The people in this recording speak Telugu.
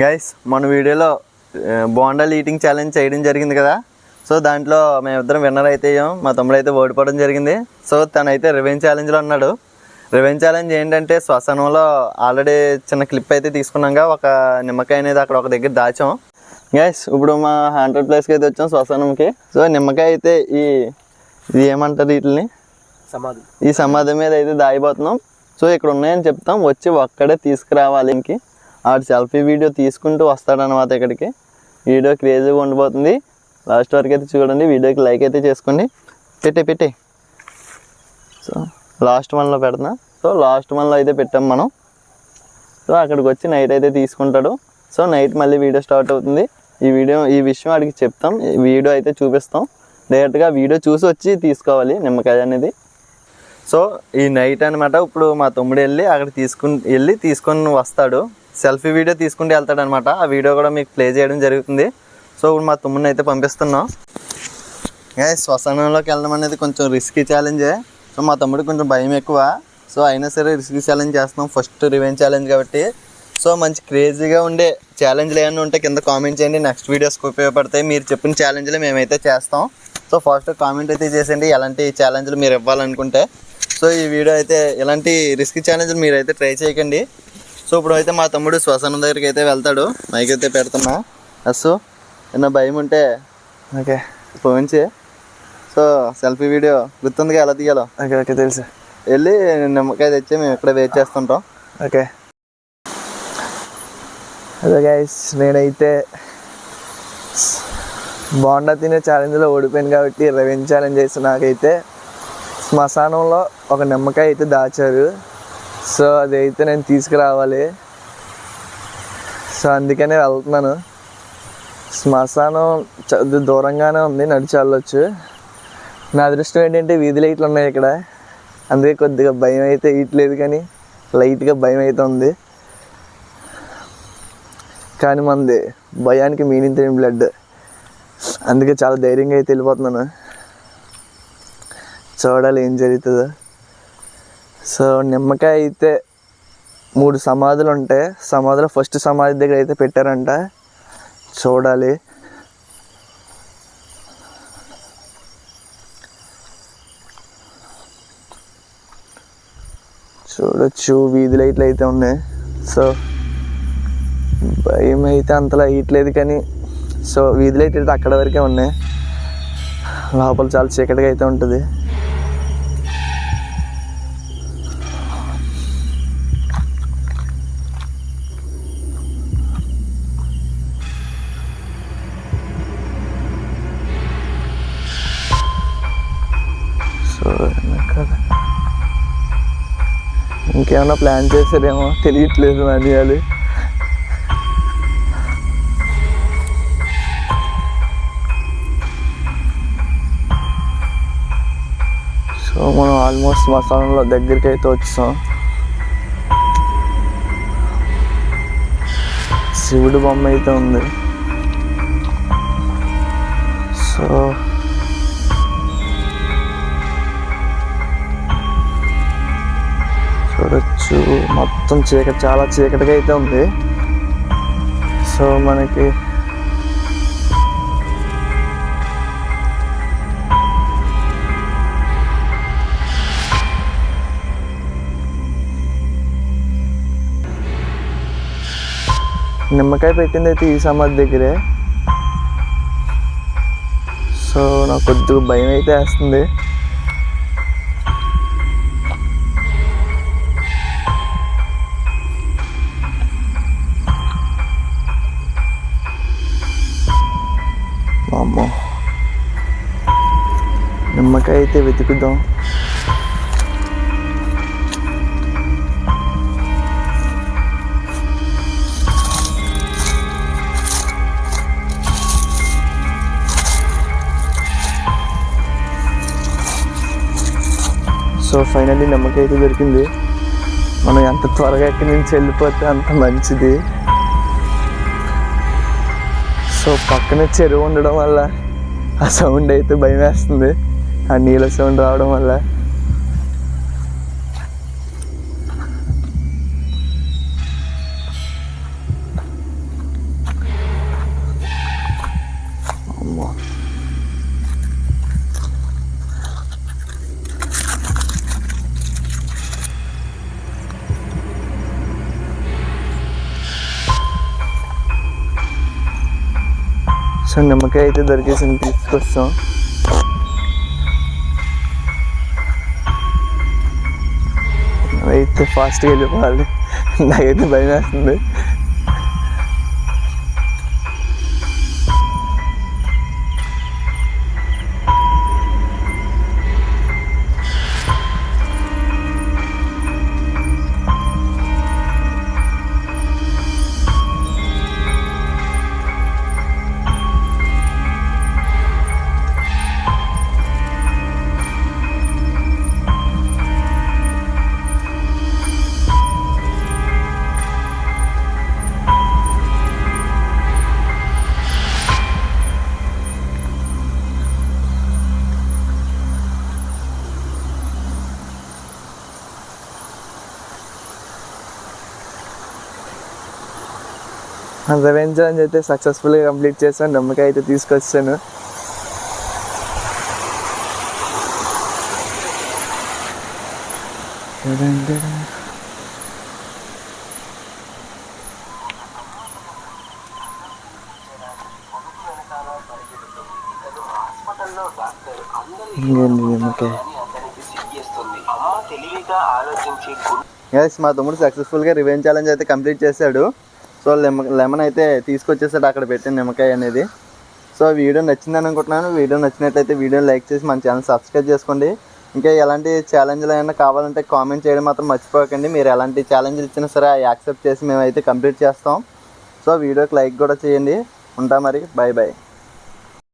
గైస్ మన వీడియోలో బోండాలు ఈటింగ్ ఛాలెంజ్ చేయడం జరిగింది కదా? సో దాంట్లో మేమిద్దరం విన్నర్ అయితే మా తమ్ముడు అయితే ఓడిపోవడం జరిగింది. సో తనైతే రివెంజ్ ఛాలెంజ్లో ఉన్నాడు. రివెంజ్ ఛాలెంజ్ ఏంటంటే శ్వసనంలో ఆల్రెడీ చిన్న క్లిప్ అయితే తీసుకున్నాక ఒక నిమ్మకాయ అనేది అక్కడ ఒక దగ్గర దాచాం. గైస్ ఇప్పుడు మా హండ్రెడ్ ప్లేస్కి అయితే వచ్చాం శ్వసనంకి. సో నిమ్మకాయ అయితే ఈ ఇది ఏమంటారు వీటిని సమాధి. ఈ సమాధి మీద అయితే దాగిపోతున్నాం సో ఇక్కడ ఉన్నాయని చెప్తాం. వచ్చి ఒక్కడే తీసుకురావాలి ఇంకి. ఆడు సెల్ఫీ వీడియో తీసుకుంటూ వస్తాడనమాట ఇక్కడికి. వీడియో క్రేజీగా ఉండిపోతుంది. లాస్ట్ వరకు అయితే చూడండి వీడియోకి లైక్ అయితే చేసుకోండి. పెట్టే పెట్టే. సో లాస్ట్ వన్లో పెడతా. సో లాస్ట్ వన్లో అయితే పెట్టాం మనం. సో అక్కడికి వచ్చి నైట్ అయితే తీసుకుంటాడు. సో నైట్ మళ్ళీ వీడియో స్టార్ట్ అవుతుంది. ఈ వీడియో ఈ విషయం వాడికి చెప్తాం. ఈ వీడియో అయితే చూపిస్తాం. డైరెక్ట్గా వీడియో చూసి వచ్చి తీసుకోవాలి నిమ్మకాయ అనేది. సో ఈ నైట్ అనమాట ఇప్పుడు మా తమ్ముడు వెళ్ళి అక్కడ తీసుకుని వెళ్ళి తీసుకొని వస్తాడు. సెల్ఫీ వీడియో తీసుకుంటూ వెళ్తాడు అనమాట ఆ వీడియో కూడా మీకు ప్లే చేయడం జరుగుతుంది. సో ఇప్పుడు మా తమ్ముడిని అయితే పంపిస్తున్నాం. ఏ వెళ్ళడం అనేది కొంచెం రిస్కీ ఛాలెంజే సో మా తమ్ముడు కొంచెం భయం ఎక్కువ. సో అయినా సరే రిస్కీ ఛాలెంజ్ చేస్తున్నాం. ఫస్ట్ రివెంజ్ ఛాలెంజ్ కాబట్టి. సో మంచి క్రేజీగా ఉండే ఛాలెంజ్లు ఏమైనా ఉంటే కింద కామెంట్ చేయండి. నెక్స్ట్ వీడియోస్కి ఉపయోగపడతాయి. మీరు చెప్పిన ఛాలెంజ్లు మేమైతే చేస్తాం. సో ఫస్ట్ కామెంట్ అయితే చేసేయండి. ఎలాంటి ఛాలెంజ్లు మీరు ఇవ్వాలనుకుంటే. సో ఈ వీడియో అయితే ఇలాంటి రిస్క్ ఛాలెంజ్లు మీరు అయితే ట్రై చేయకండి. సో ఇప్పుడు అయితే మా తమ్ముడు శ్వసనం దగ్గరికి అయితే వెళ్తాడు. మైక్ అయితే పెడుతున్నా అస్సు ఏమన్నా భయం ఉంటే ఓకే. ఫోన్ చే సో సెల్ఫీ వీడియో గుర్తుందిగా? ఎలా తీయాలో? ఓకే ఓకే తెలుసు. వెళ్ళి నిమ్మకాయ తెచ్చి మేము ఇక్కడ వెయిట్ చేస్తుంటాం. ఓకే. అదే గైస్ నేనైతే బాండా తినే ఛాలెంజ్లో ఓడిపోయాను కాబట్టి రెవెన్యూ ఛాలెంజ్ చేసి నాకైతే శ్మశానంలో ఒక నిమ్మకాయ అయితే దాచారు. సో అదైతే నేను తీసుకురావాలి. సో అందుకనే వెళ్తున్నాను. శ్మశానం చ- దూరంగానే ఉంది నడిచి వెళ్ళొచ్చు. నా అదృష్టం ఏంటంటే వీధి లైట్లు ఉన్నాయి ఇక్కడ. అందుకే కొద్దిగా భయం అయితే ఇట్లేదు కానీ లైట్గా భయం అయితే ఉంది. కానీ మనది భయానికి మీనింగ్ తెలియని బ్లడ్. అందుకే చాలా ధైర్యంగా అయితే వెళ్ళిపోతున్నాను. చూడాలి ఏం జరుగుతుందో. సో నిమ్మకాయ అయితే మూడు సమాధులు ఉంటాయి సమాధిలో ఫస్ట్ సమాధి దగ్గర అయితే పెట్టారంట. చూడాలి. చూడొచ్చు వీధి లైట్లు అయితే ఉన్నాయి. సో భయం అయితే అంతలా వేయట్లేదు కానీ సో వీధి లైట్ అయితే అక్కడ వరకే ఉన్నాయి. లోపల చాలా చీకటిగా అయితే ఉంటుంది. సో కదా ఇంకేమైనా ప్లాన్ చేశారేమో? తెలియట్లేదు అనియాలి సో మనం ఆల్మోస్ట్ మసాలంలో దగ్గరికి అయితే వచ్చాం. శివుడు బొమ్మ అయితే ఉంది. చూడొచ్చు మొత్తం చీకటి చాలా చీకటిగా అయితే ఉంది. సో మనకి నిమ్మకాయ పెట్టింది అయితే ఈ సమాధి దగ్గరే. సో నాకు కొద్దిగా భయం అయితే వేస్తుంది. అయితే వెతుకుదాం. సో ఫైనల్లీ నమ్మకైతే దొరికింది. మనం ఎంత త్వరగా ఇక్కడి నుంచి వెళ్ళిపోతే అంత మంచిది. సో పక్కన చెరువు ఉండడం వల్ల ఆ సౌండ్ అయితే భయం వేస్తుంది ఆ నీళ్ళ సౌండ్ రావడం వల్ల సో నిమ్మకాయ అయితే దొరికేసింది తీసుకొస్తాం అయితే ఫాస్ట్గా వెళ్ళిపోవాలి నాకైతే భయం వేస్తుంది రివెంజ్ ఛాలెంజ్ అయితే సక్సెస్ఫుల్గా కంప్లీట్ చేశాను. నిమ్మకాయ అయితే తీసుకొచ్చాను. మా తమ్ముడు సక్సెస్ఫుల్గా రివెంజ్ ఛాలెంజ్ అయితే కంప్లీట్ చేశాడు. సో లెమ లెమన్ అయితే తీసుకొచ్చేసాడు అక్కడ పెట్టిన నిమ్మకాయ అనేది. సో వీడియో నచ్చిందని అనుకుంటున్నాను. వీడియో నచ్చినట్లయితే వీడియో లైక్ చేసి మన ఛానల్ సబ్స్క్రైబ్ చేసుకోండి. ఇంకా ఎలాంటి ఛాలెంజ్లు అయినా కావాలంటే కామెంట్ చేయడం మాత్రం మర్చిపోకండి. మీరు ఎలాంటి ఛాలెంజ్లు ఇచ్చినా సరే యాక్సెప్ట్ చేసి మేమైతే కంప్లీట్ చేస్తాం. సో వీడియోకి లైక్ కూడా చేయండి. ఉంటా మరి. Bye bye